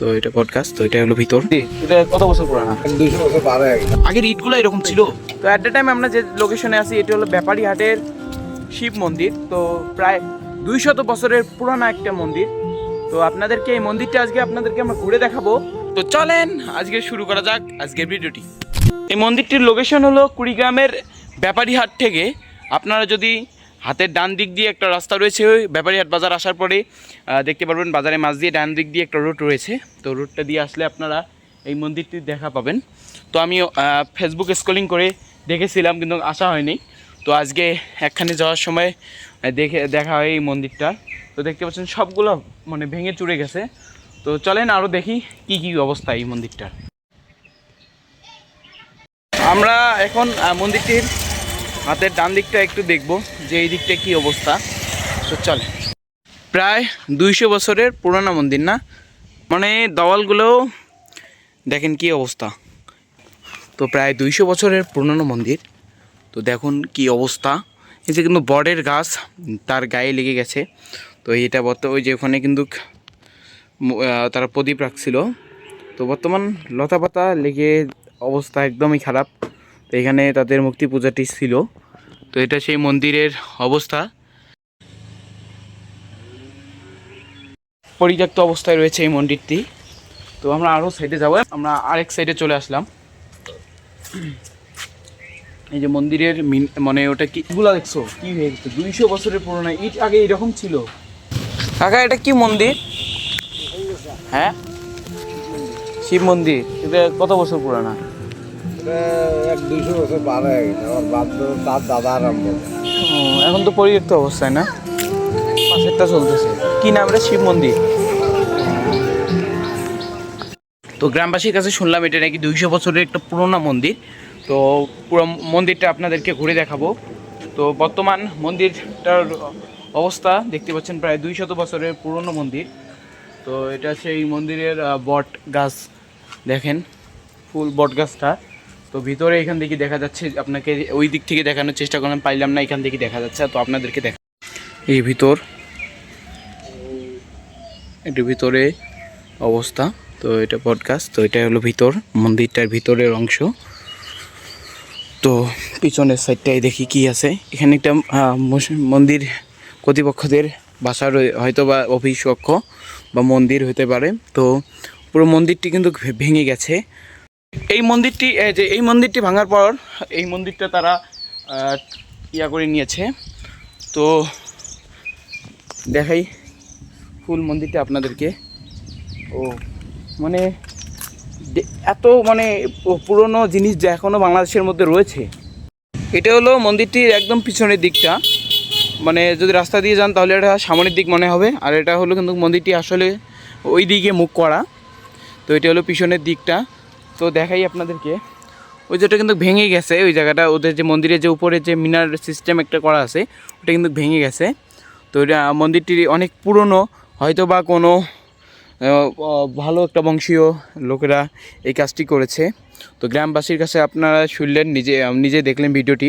তো এটা পডকাস্ট তো এটা হলো ভিতর। এটা কত বছর পুরানা? দুইশো বছর পার আগের ইটগুলো এরকম ছিল। তো অ্যাট দ্য টাইম আমরা যে লোকেশনে আছি এটি হলো ব্যাপারী হাটের শিব মন্দির। তো প্রায় দুইশত বছরের পুরানো একটা মন্দির। তো আপনাদেরকে এই মন্দিরটা আজকে আপনাদেরকে আমরা ঘুরে দেখাবো। তো চলেন আজকে শুরু করা যাক আজকের ভিডিওটি। এই মন্দিরটির লোকেশন হলো কুড়িগ্রামের ব্যাপারী হাট থেকে। আপনারা যদি হাতের ডান দিক দিয়ে একটা রাস্তা রয়েছে, ওই ব্যাপারীহাট বাজার আসার পরে দেখতে পারবেন বাজারের মাঝ দিয়ে ডান দিক দিয়ে একটা রোড রয়েছে। তো রোডটা দিয়ে আসলে আপনারা এই মন্দিরটি দেখা পাবেন। তো আমি ফেসবুক স্ক্রলিং করে দেখেছিলাম, কিন্তু আসা হয়নি। তো আজকে একখানে যাওয়ার সময় দেখে, দেখা হয় এই মন্দিরটা। তো দেখতে পাচ্ছেন সবগুলো মানে ভেঙে চুরে গেছে। তো চলেন আরও দেখি কি কি অবস্থা এই মন্দিরটার। আমরা এখন মন্দিরটির হাতের ডান দিকটা একটু দেখব যে এই দিকটা কি অবস্থা। তো চলে। প্রায় দুইশো বছরের পুরোনো মন্দির না? মানে দেওয়ালগুলোও দেখেন কি অবস্থা। তো প্রায় দুইশো বছরের পুরনো মন্দির। তো দেখুন কি অবস্থা। এই যে কিন্তু বটের গাছ, তার গায়ে লেগে গেছে। তো এটা বর্ত, ওই যে ওখানে কিন্তু তারা প্রদীপ রাখছিল। তো বর্তমান লতা পাতা লেগে অবস্থা একদমই খারাপ। তো এখানে তাদের মুক্তি পূজাটি ছিল। তো এটা সেই মন্দিরের অবস্থা। পরিত্যক্ত অবস্থায় রয়েছে এই মন্দিরটি। তো আমরা আরও সাইডে যাব। আমরা আরেক সাইডে চলে আসলাম। এই যে মন্দিরের মিন- ওটা কি গুলা দেখছ? কি হয়ে গেছে? দুইশো বছরের পুরোনো ইট আগে এরকম ছিল? কাকা, এটা কি মন্দির? হ্যাঁ? শিব মন্দির। এটা কত বছর পুরানা? এক দুইশো বছর পার আমার তার দাদা আরম্ভ। এখন তো পরিত্যক্ত অবস্থায় না? পাশেরটা চলতেছে। কি নাম রে? শিব মন্দির। তো গ্রামবাসীর কাছে শুনলাম এটা নাকি দুইশো বছরের একটা পুরোনো মন্দির। তো পুরো মন্দিরটা আপনাদেরকে ঘুরে দেখাবো। তো বর্তমান মন্দিরটার অবস্থা দেখতে পাচ্ছেন প্রায় দুই শত বছরের পুরনো মন্দির। তো এটা সেই মন্দিরের বট গাছ। দেখেন, ফুল বট গাছটা। তো ভিতরে এখান থেকে দেখা যাচ্ছে, আপনাকে ওই দিক থেকে দেখানোর চেষ্টা করলাম, পাইলাম না, এখান থেকে দেখা যাচ্ছে। তো আপনাদেরকে দেখা এই ভিতর এটির ভিতরে অবস্থা। তো এটা পডকাস্ট তো এটা হলো ভিতর, মন্দিরটার ভিতরের অংশ। তো পিছনের সাইডটাই দেখি কি আছে। এখানে একটা মন্দির কর্তৃপক্ষদের বাসার হয়তো বা অফিস কক্ষ বা মন্দির হতে পারে। তো পুরো মন্দিরটি কিন্তু ভেঙে গেছে। এই মন্দিরটি যে এই মন্দিরটি ভাঙার পর এই মন্দিরটা তারা ইয়া করে নিয়েছে। তো দেখাই ফুল মন্দিরটা আপনাদেরকে। ও মানে এত মানে পুরনো জিনিস যে এখনও বাংলাদেশের মধ্যে রয়েছে। এটা হলো মন্দিরটির একদম পিছনের দিকটা। মানে যদি রাস্তা দিয়ে যান তাহলে এটা সামনের দিক মনে হবে। আর এটা হলো কিন্তু মন্দিরটি আসলে ওই দিকে মুখ করা। তো এটা হলো পিছনের দিকটা। তো দেখাই আপনাদেরকে। ওই যেটা কিন্তু ভেঙে গেছে, ওই জায়গাটা, ওদের যে মন্দিরের যে উপরে যে মিনার সিস্টেম একটা করা আছে, ওটা কিন্তু ভেঙে গেছে। তো এটা মন্দিরটি অনেক পুরনো হয়তো বা কোনো ভালো একটা বংশীয় লোকেরা এই কাজটি করেছে। তো গ্রামবাসীর কাছে আপনারা শুনলেন, নিজে নিজে দেখলেন ভিডিওটি,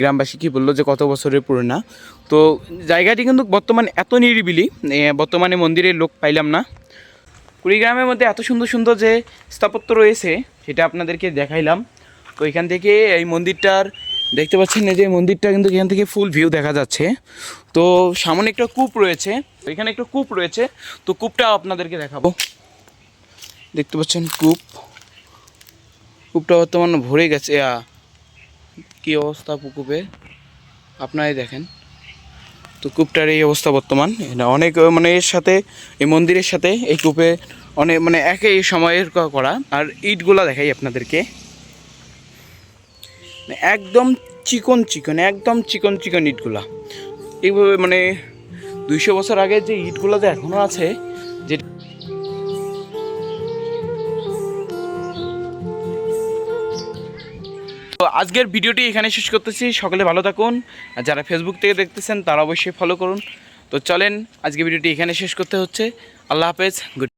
গ্রামবাসী কি বলল যে কত বছরের পুরোনা। তো জায়গাটি কিন্তু বর্তমানে এত নিরিবিলি বর্তমানে মন্দিরের লোক পাইলাম না। কুড়িগ্রামের মধ্যে এত সুন্দর সুন্দর যে স্থাপত্য রয়েছে, সেটা আপনাদেরকে দেখাইলাম। তো এখান থেকে এই মন্দিরটার, দেখতে পাচ্ছেন এই যে মন্দিরটা কিন্তু এখান থেকে ফুল ভিউ দেখা যাচ্ছে। তো সামনে একটা কূপ রয়েছে, এখানে একটা কূপ রয়েছে। তো কূপটা আপনাদেরকে দেখাবো। দেখতে পাচ্ছেন কূপ। কূপটা বর্তমানে ভরে গেছে কি অবস্থা কূপের আপনারাই দেখেন। তো কূপটার এই অবস্থা বর্তমান। এটা অনেক মানে এর সাথে, এই মন্দিরের সাথে এই কূপে অনেক মানে একই সময়ের করা। আর ইটগুলা দেখাই আপনাদেরকে। মানে একদম চিকন চিকন, একদম চিকন চিকন ইটগুলা। এইভাবে মানে দুইশো বছর আগে যে ইটগুলো যে এখনও আছে, যে তো আজকের ভিডিওটি এখানে শেষ করতেছি। সকলে ভালো থাকুন। আর যারা ফেসবুক থেকে দেখতেছেন, তারা অবশ্যই ফলো করুন। তো চলেন, আজকে ভিডিওটি এখানে শেষ করতে হচ্ছে। আল্লাহ হাফেজ গুড